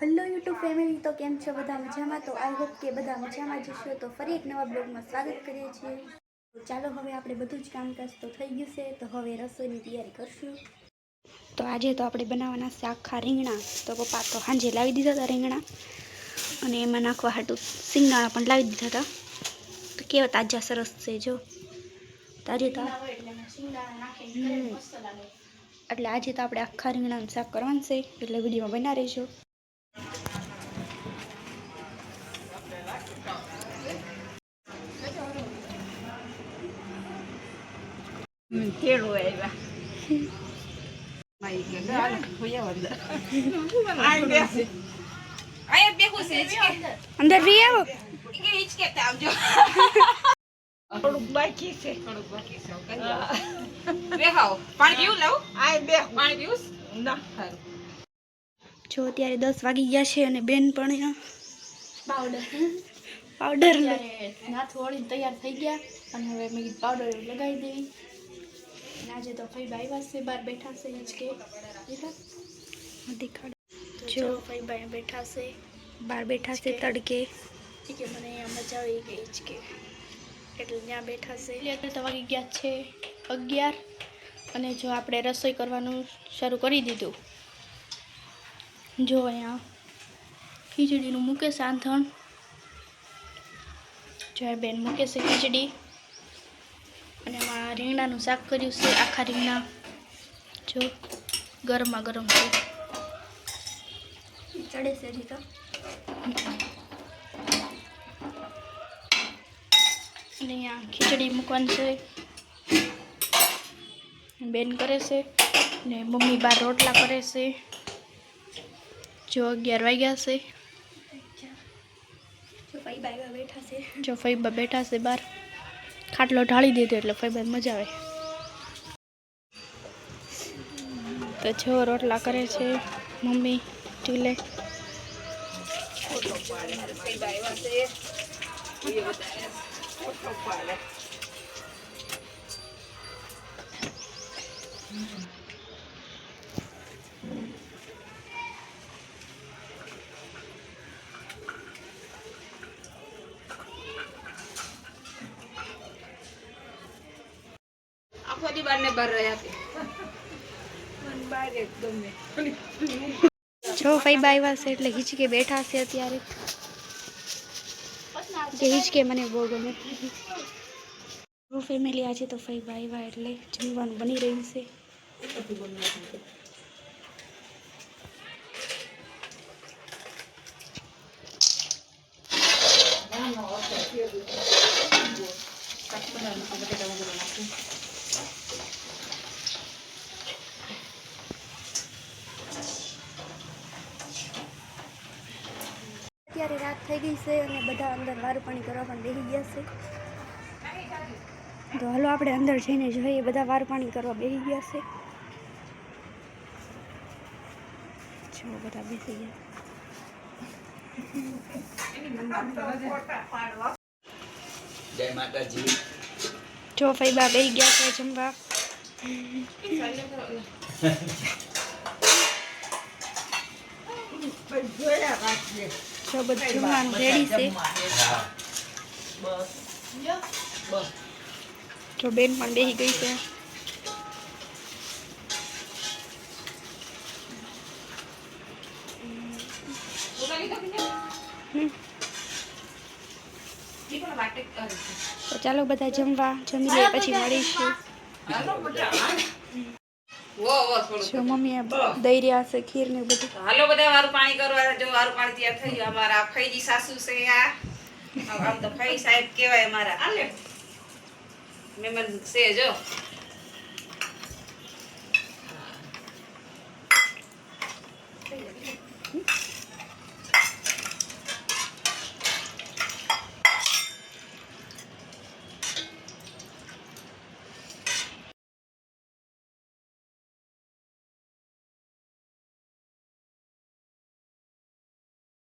Hello YouTube family તો કેમ છો? બધા મજામાં? તો આઈ હોપ કે બધા મજામાં જશો તો ફરી એક નવા બ્લોગમાં સ્વાગત કરીએ છીએ. ચાલો હવે આપણે બધું જ કામકાજ તો થઈ ગયું છે. તો હવે રસોઈની તૈયારી કરશું. તો આજે તો આપણે બનાવવાના છે આખા રીંગણા. તો પપ્પા તો સાંજે લાવી દીધા હતા રીંગણા. અને એમાં નાખવા હાટું સિંગાણા પણ લાવી દીધા હતા. તો કેવા તાજા સરસ છે જો. તાજે તો એટલે આજે તો આપણે આખા રીંગણાનું શાક કરવાનું છે. એટલે વિડીયોમાં બના રહેજો. તેડું આવ્યા માઈ કે ગાલ હોયા વંદર આઈ બેસી આય બેહુ છે હિચકે અંદર રી આવો કે હિચકે તે આવજો થોડુંક બાકી છે થોડુંક બાકી છે બેહાવ પાણી પીવું લાવ આય બે પાણી પીવું ના સારું જો અત્યારે દસ વાગી ગયા છે અને બેન પણ પાવડર પાવડર નાથ વળીને તૈયાર થઈ ગયા અને હવે મેં પાવડર લગાવી દેવી આજે તો ફાઈ ભાઈ છે બહાર બેઠા છે જ કે. દેખાડ જો. ફઈબા બેઠા છે. બહાર બેઠા છે તડકે. કે મને અહીંયા મજા આવી ગઈ હિંચકે એટલે ત્યાં બેઠા છે. એટલે તો વાગી ગયા છે અગિયાર અને જો આપણે રસોઈ કરવાનું શરૂ કરી દીધું. જો અહીંયા ખીચડીનું મૂકે સાંથણ જો બેન મૂકે છે ખીચડી. રીંગણાનું શાક કર્યું છે આખા રીંગણા. જો ગરમા ગરમ છે ચડે છે હજી તો. અને અહીંયા ખીચડી મૂકવાની છે. બેન કરે છે ને મમ્મી બાર રોટલા કરે છે. જો અગિયાર વાગ્યા છે. જો ફઈબા બેઠા છે. બહાર ખાટલો ઢાળી દીધો એટલે ફઈબા મજા આવે. તો જો રોટલા કરે છે મમ્મી ચૂલે. આખો દી જો ફઈબા આવ્યા છે એટલે હિચકે બેઠા છે અત્યારે. જે હિચકે મને બહુ ગમે. ફેમિલી આજે તો ફઈબા આવ્યા એટલે જમવાનું બની રહ્યું છે. અત્યારે રાત થઈ ગઈ છે અને બધા અંદર વારું પાણી કરવા પણ બેસી ગયા છે. તો હલો આપણે અંદર જઈને જોઈએ બધા વારું પાણી કરવા બેસી ગયા છે. જો બધા બેસી ગયા. જય માતાજી. જો ફઈબા બેસી ગયા છે જમવા. જોયા રાખજે. જો બધું જમવાનું રેડી છે હા બસ બસ જો બેન પણ બેસી ગઈ છે હમ. તો ચાલો બધા જમવા જમી લઈએ પછી મળીશું વો વો થોડું જો મમ્મી દઈ રહ્યા છે ખીર ને બધું. હાલો બધા વારું પાણી કરો જો વારું પાણી તૈયાર થઈ ગયું. અમારા સાસુ છે આ. આમ તો ફઈ સાહેબ કહેવાય અમારા. આલે મહેમાન છે જો.